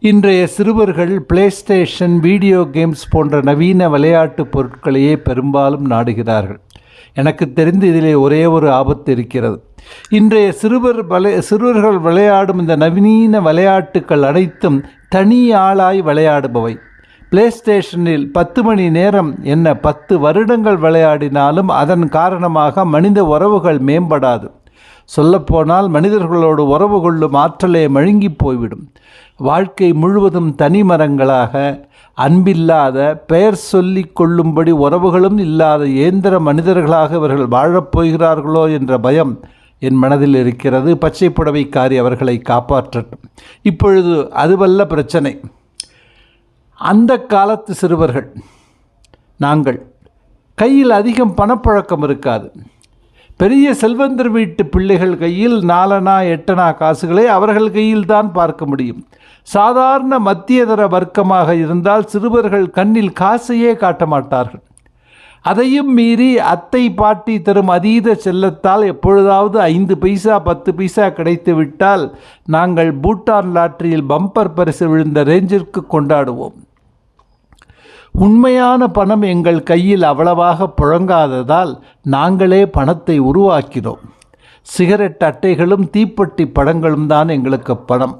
இன்றைய சிறுவர்கள் play station video games போன்ற நவீன விளையாட்டு பொருட்களையே பெரும்பாலும் நாடுகிறார்கள். எனக்கு தெரிந்து இதிலே ஒரே ஒரு ஆபத்து இருக்கிறது. இன்றைய சிறுவர் விளை சிறுவர்கள் விளையாடும் இந்த நவீன விளையாட்டுக்கள் அனைத்தும் தனி ஆளாய் விளையாடுபவை. பிளே ஸ்டேஷனில் பத்து மணி நேரம் என்ன பத்து வருடங்கள் விளையாடினாலும் அதன் காரணமாக மனித உறவுகள் மேம்படாது. சொல்லப்போனால் மனிதர்களோடு உறவு கொள்ளும் ஆற்றலே மழுங்கி போய்விடும். வாழ்க்கை முழுவதும் தனி மரங்களாக அன்பில்லாத பெயர் சொல்லி கொள்ளும்படி உறவுகளும் இல்லாத இயந்திர மனிதர்களாக இவர்கள் வாழப்போகிறார்களோ என்ற பயம் என் மனதில் இருக்கிறது. பச்சை புடவைக்காரி அவர்களை காப்பாற்றட்டும். இப்பொழுது அதுவல்ல பிரச்சனை. அந்த காலத்து சிறுவர்கள் நாங்கள் கையில் அதிகம் பணப்பழக்கம் இருக்காது. பெரிய செல்வந்தர் வீட்டு பிள்ளைகள் கையில் நாலனா எட்டனா காசுகளை அவர்கள் கையில் தான் பார்க்க முடியும். சாதாரண மத்தியதர வர்க்கமாக இருந்தால் சிறுவர்கள் கண்ணில் காசையே காட்ட மாட்டார்கள். அதையும் மீறி அத்தை பாட்டி தரும் அதீத செல்லத்தால் எப்பொழுதாவது ஐந்து பைசா பத்து பைசா கிடைத்து விட்டால் நாங்கள் பூட்டான் லாட்டரியில் பம்பர் பரிசு விழுந்த ரேஞ்சிற்கு கொண்டாடுவோம். உண்மையான பணம் எங்கள் கையில் அவ்வளவாக புழங்காததால் நாங்களே பணத்தை உருவாக்கினோம். சிகரெட் அட்டைகளும் தீப்பெட்டி படங்களும் தான் எங்களுக்கு பணம்.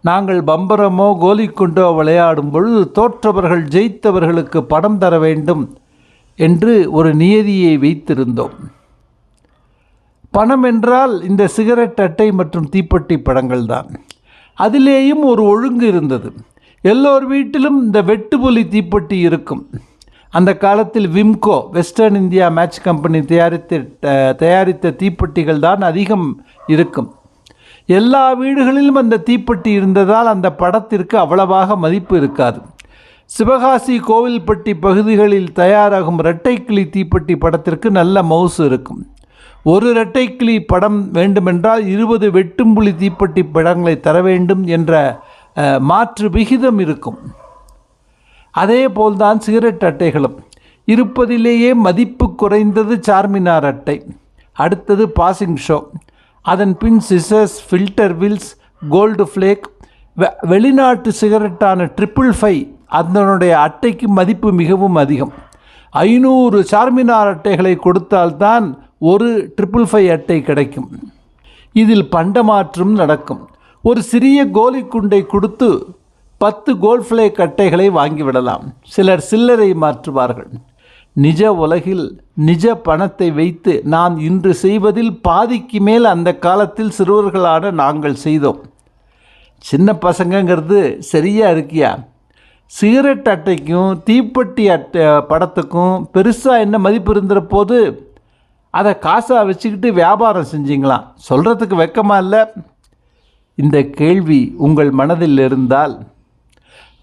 நாங்கள் பம்பரமோ கோலிக்குண்டோ விளையாடும் பொழுது தோற்றவர்கள் ஜெயித்தவர்களுக்கு பணம் தர வேண்டும் என்று ஒரு நியதியை வைத்திருந்தோம். பணம் என்றால் இந்த சிகரெட் அட்டை மற்றும் தீப்பெட்டி படங்கள் தான். அதிலேயும் ஒரு ஒழுங்கு இருந்தது. எல்லோர் வீட்டிலும் இந்த வெட்டுப்புலி தீப்பெட்டி இருக்கும். அந்த காலத்தில் Wimco Western India match company தயாரித்த தயாரித்த தீப்பெட்டிகள் தான் அதிகம் இருக்கும். எல்லா வீடுகளிலும் அந்த தீப்பெட்டி இருந்ததால் அந்த படத்திற்கு அவ்வளவாக மதிப்பு இருக்காது. சிவகாசி கோவில்பட்டி பகுதிகளில் தயாராகும் இரட்டைக்கிளி தீப்பெட்டி படத்திற்கு நல்ல மவுசு இருக்கும். ஒரு இரட்டைக்கிளி படம் வேண்டுமென்றால் இருபது வெட்டும்புலி தீப்பெட்டி படங்களை தர வேண்டும் என்ற மாற்று விகிதம் இருக்கும். அதே போல்தான் சிகரெட் அட்டைகளும். இருப்பதிலேயே மதிப்பு குறைந்தது சார்மினார் அட்டை. அடுத்தது பாசிங் ஷோ. அதன் பின் Scissors filter Wills Gold Flake வெ வெளிநாட்டு சிகரெட்டான ட்ரிபிள் ஃபைவ் அதனுடைய அட்டைக்கு மதிப்பு மிகவும் அதிகம். ஐநூறு சார்மினார் அட்டைகளை கொடுத்தால்தான் ஒரு ட்ரிபிள் ஃபைவ் அட்டை கிடைக்கும். இதில் பண்டமாற்றம் நடக்கும். ஒரு சிறிய கோலி குண்டை கொடுத்து பத்து கோல்ஃப்ளே அட்டைகளை வாங்கிவிடலாம். சிலர் சில்லறை மாற்றுவார்கள். நிஜ உலகில் நிஜ பணத்தை வைத்து நாம் இன்று செய்வதில் பாதிக்கு மேல் அந்த காலத்தில் சிறுவர்களான நாங்கள் செய்தோம். சின்ன பசங்கங்கிறது சரியாக இருக்கியா? சிகரெட் அட்டைக்கும் தீப்பெட்டி அட்டை படத்துக்கும் பெருசாக என்ன மதிப்பு இருந்துற போது அதை காசாக வச்சுக்கிட்டு வியாபாரம் செஞ்சிங்களாம். சொல்கிறதுக்கு வெக்கமாக இல்லை? இந்த கேள்வி உங்கள் மனதில் இருந்தால்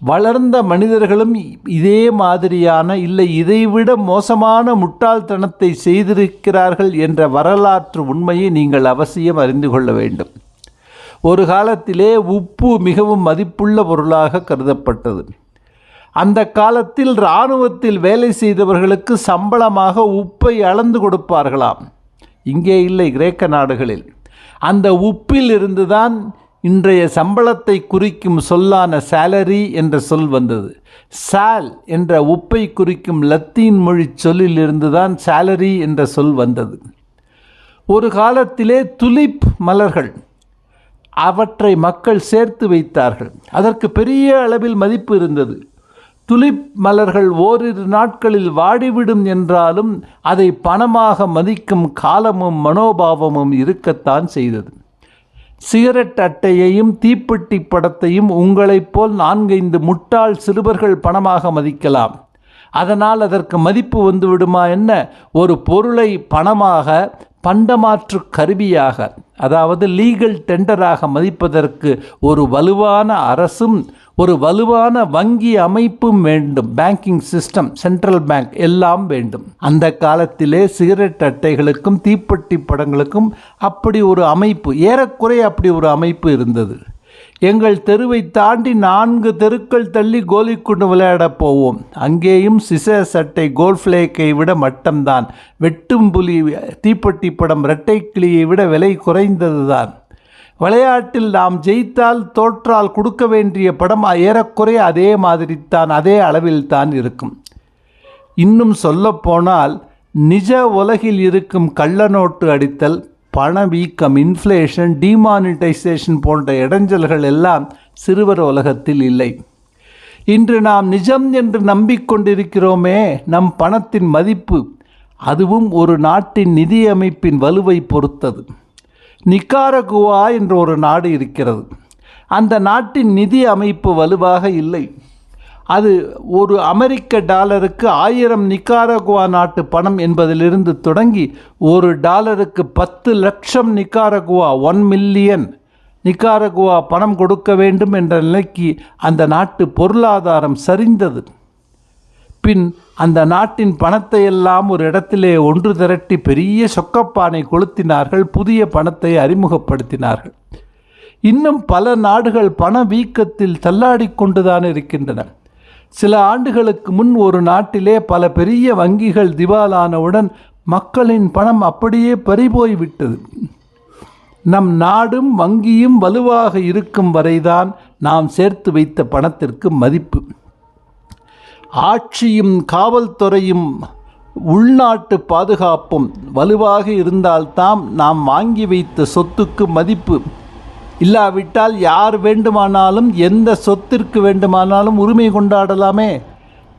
வளர்ந்த மனிதர்களும் இதே மாதிரியான இல்லை இதைவிட மோசமான முட்டாள்தனத்தை செய்திருக்கிறார்கள் என்ற வரலாற்று உண்மையை நீங்கள் அவசியம் அறிந்து கொள்ள வேண்டும். ஒரு காலத்திலே உப்பு மிகவும் மதிப்புள்ள பொருளாக கருதப்பட்டது. அந்த காலத்தில் இராணுவத்தில் வேலை செய்தவர்களுக்கு சம்பளமாக உப்பை அளந்து கொடுப்பார்களாம். இங்கே இல்லை கிரேக்க நாடுகளில். அந்த உப்பில் இருந்துதான் இன்றைய சம்பளத்தை குறிக்கும் சொல்லான சேலரி என்ற சொல் வந்தது. சால் என்ற உப்பை குறிக்கும் லத்தீன் மொழி சொல்லிலிருந்து தான் சேலரி என்ற சொல் வந்தது. ஒரு காலத்திலே துலிப் மலர்கள் அவற்றை மக்கள் சேர்த்து வைத்தார்கள். அதற்கு பெரிய அளவில் மதிப்பு இருந்தது. துலிப் மலர்கள் ஓரிரு நாட்களில் வாடிவிடும் என்றாலும் அதை பணமாக மதிக்கும் காலமும் மனோபாவமும் இருக்கத்தான் செய்தது. சிகரெட் அட்டையையும் தீப்பெட்டி படத்தையும் உங்களைப் போல் நான்கைந்து முட்டாள் சிறுவர்கள் பணமாக மதிக்கலாம். அதனால் அதற்கு மதிப்பு வந்துவிடுமா என்ன? ஒரு பொருளை பணமாக பண்டமாற்று கருவியாக அதாவது லீகல் டெண்டராக மதிப்பதற்கு ஒரு வலுவான அரசும் ஒரு வலுவான வங்கி அமைப்பும் வேண்டும். பேங்கிங் சிஸ்டம் சென்ட்ரல் பேங்க் எல்லாம் வேண்டும். அந்த காலத்திலே சிகரெட் அட்டைகளுக்கும் தீப்பெட்டி படங்களுக்கும் அப்படி ஒரு அமைப்பு ஏறக்குறைய அப்படி ஒரு அமைப்பு இருந்தது. எங்கள் தெருவை தாண்டி நான்கு தெருக்கள் தள்ளி கோலிக்குண்டு விளையாடப் போவோம். அங்கேயும் சிச சட்டை கோல்ஃப்ளேக்கை விட மட்டம்தான். வெட்டும் புலி தீப்பெட்டி படம் இரட்டை கிளியை விட விலை குறைந்ததுதான். விளையாட்டில் நாம் ஜெயித்தால் தோற்றால் கொடுக்க வேண்டிய படம் ஏறக்குறைய அதே மாதிரி தான் அதே அளவில் தான் இருக்கும். இன்னும் சொல்லப்போனால் நிஜ உலகில் இருக்கும் கள்ளநோட்டு அடித்தல் பணவீக்கம் இன்ஃப்ளேஷன் டிமானிட்டைசேஷன் போன்ற இடைஞ்சல்கள் எல்லாம் சிறுவர் உலகத்தில் இல்லை. இன்று நாம் நிஜம் என்று நம்பிக்கொண்டிருக்கிறோமே நம் பணத்தின் மதிப்பு அதுவும் ஒரு நாட்டின் நிதி அமைப்பின் வலுவை பொறுத்தது. நிக்காரகுவா என்ற ஒரு நாடு இருக்கிறது. அந்த நாட்டின் நிதி அமைப்பு வலுவாக இல்லை. அது ஒரு அமெரிக்க டாலருக்கு ஆயிரம் நிக்காரகுவா நாட்டு பணம் என்பதிலிருந்து தொடங்கி ஒரு டாலருக்கு பத்து லட்சம் நிக்காரகுவா ஒன் மில்லியன் நிக்காரகுவா பணம் கொடுக்க வேண்டும் என்ற நிலைக்கு அந்த நாட்டு பொருளாதாரம் சரிந்தது. பின் அந்த நாட்டின் பணத்தை எல்லாம் ஒரு இடத்திலே ஒன்று திரட்டி பெரிய சொக்கப்பானை கொளுத்தினார்கள் புதிய பணத்தை அறிமுகப்படுத்தினார்கள். இன்னும் பல நாடுகள் பண வீக்கத்தில் தள்ளாடி கொண்டுதான் இருக்கின்றன. சில ஆண்டுகளுக்கு முன் ஒரு நாட்டிலே பல பெரிய வங்கிகள் திவாலானவுடன் மக்களின் பணம் அப்படியே பறிபோய் விட்டது நம் நாடும் வங்கியும் வலுவாக இருக்கும் வரைதான் நாம் சேர்த்து வைத்த பணத்திற்கு மதிப்பு. ஆட்சியும் காவல்துறையும் உள்நாட்டு பாதுகாப்பும் வலுவாக இருந்தால்தான் நாம் வாங்கி வைத்த சொத்துக்கு மதிப்பு. இல்லாவிட்டால் யார் வேண்டுமானாலும் எந்த சொத்திற்கு வேண்டுமானாலும் உரிமை கொண்டாடலாமே.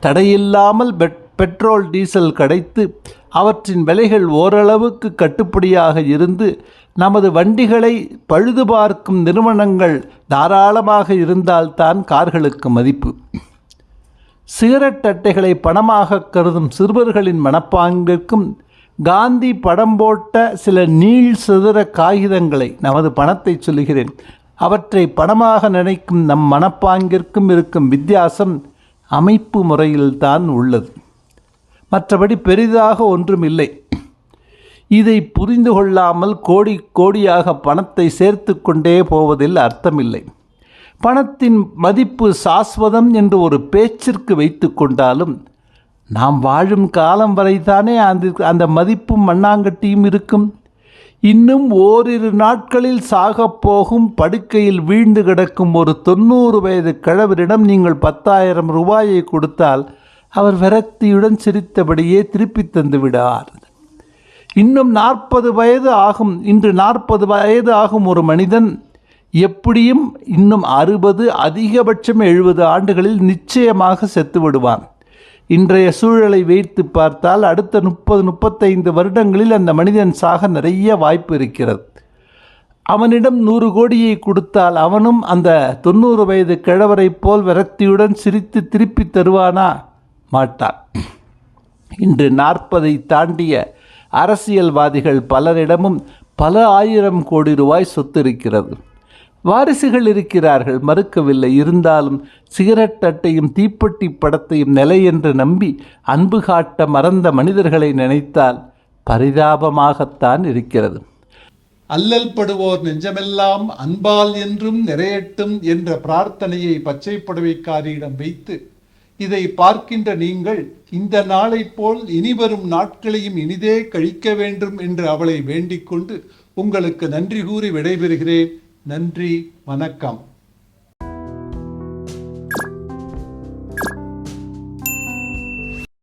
தடையில்லாமல் பெட் பெட்ரோல் டீசல் கிடைத்து அவற்றின் விலைகள் ஓரளவுக்கு கட்டுப்படியாக இருந்து நமது வண்டிகளை பழுது பார்க்கும் நிறுவனங்கள் தாராளமாக இருந்தால்தான் கார்களுக்கு மதிப்பு. சிகரெட் அட்டைகளை பணமாக கருதும் சிறுவர்களின் மனப்பாங்கிற்கும் காந்தி படம் போட்ட சில நீள் சிதற காகிதங்களை நமது பணத்தை சொல்கிறேன் அவற்றை பணமாக நினைக்கும் நம் மனப்பாங்கிற்கும் இருக்கும் வித்தியாசம் அமைப்பு முறையில்தான் உள்ளது. மற்றபடி பெரிதாக ஒன்றும் இல்லை இதை புரிந்து கொள்ளாமல் கோடி கோடியாக பணத்தை சேர்த்து கொண்டே போவதில் அர்த்தமில்லை. பணத்தின் மதிப்பு சாஸ்வதம் என்று ஒரு பேச்சிற்கு வைத்து கொண்டாலும் நாம் வாழும் காலம் வரைதானே அந்த அந்த மதிப்பும் மண்ணாங்கட்டியும் இருக்கும். இன்னும் ஓரிரு நாட்களில் சாகப் போகும் படுக்கையில் வீழ்ந்து கிடக்கும் ஒரு தொண்ணூறு வயது கிழவரிடம் நீங்கள் பத்தாயிரம் ரூபாயை கொடுத்தால் அவர் விரக்தியுடன் சிரித்தபடியே திருப்பி தந்து விடார். இன்னும் நாற்பது வயது ஆகும் இன்று நாற்பது வயது ஆகும் ஒரு மனிதன் எப்படியும் இன்னும் அறுபது அதிகபட்சம் எழுபது ஆண்டுகளில் நிச்சயமாக செத்து விடுவான். இன்றைய சூழலை வைத்து பார்த்தால் அடுத்த முப்பது முப்பத்தைந்து வருடங்களில் அந்த மனிதன் சாக நிறைய வாய்ப்பு இருக்கிறது. அவனிடம் நூறு கோடியை கொடுத்தால் அவனும் அந்த தொண்ணூறு வயது கிழவரைப் போல் விரக்தியுடன் சிரித்து திருப்பி தருவானா? மாட்டான். இன்று நாற்பதை தாண்டிய அரசியல்வாதிகள் பலரிடமும் பல ஆயிரம் கோடி ரூபாய் சொத்து இருக்கிறது வாரிசுகள் இருக்கிறார்கள் மறுக்கவில்லை. இருந்தாலும் சிகரெட் அட்டையும் தீப்பெட்டி படத்தையும் நிலை என்று நம்பி அன்பு காட்ட மறந்த மனிதர்களை நினைத்தால் பரிதாபமாகத்தான் இருக்கிறது. அல்லல் படுவோர் நெஞ்சமெல்லாம் அன்பால் என்றும் நிறையட்டும் என்ற பிரார்த்தனையை பச்சை புடவைக்காரியிடம் வைத்து இதை பார்க்கின்ற நீங்கள் இந்த நாளைப் போல் இனிவரும் நாட்களையும் இனிதே கழிக்க வேண்டும் என்று அவளை வேண்டிக் கொண்டு உங்களுக்கு நன்றி கூறி விடைபெறுகிறேன். நன்றி வணக்கம்.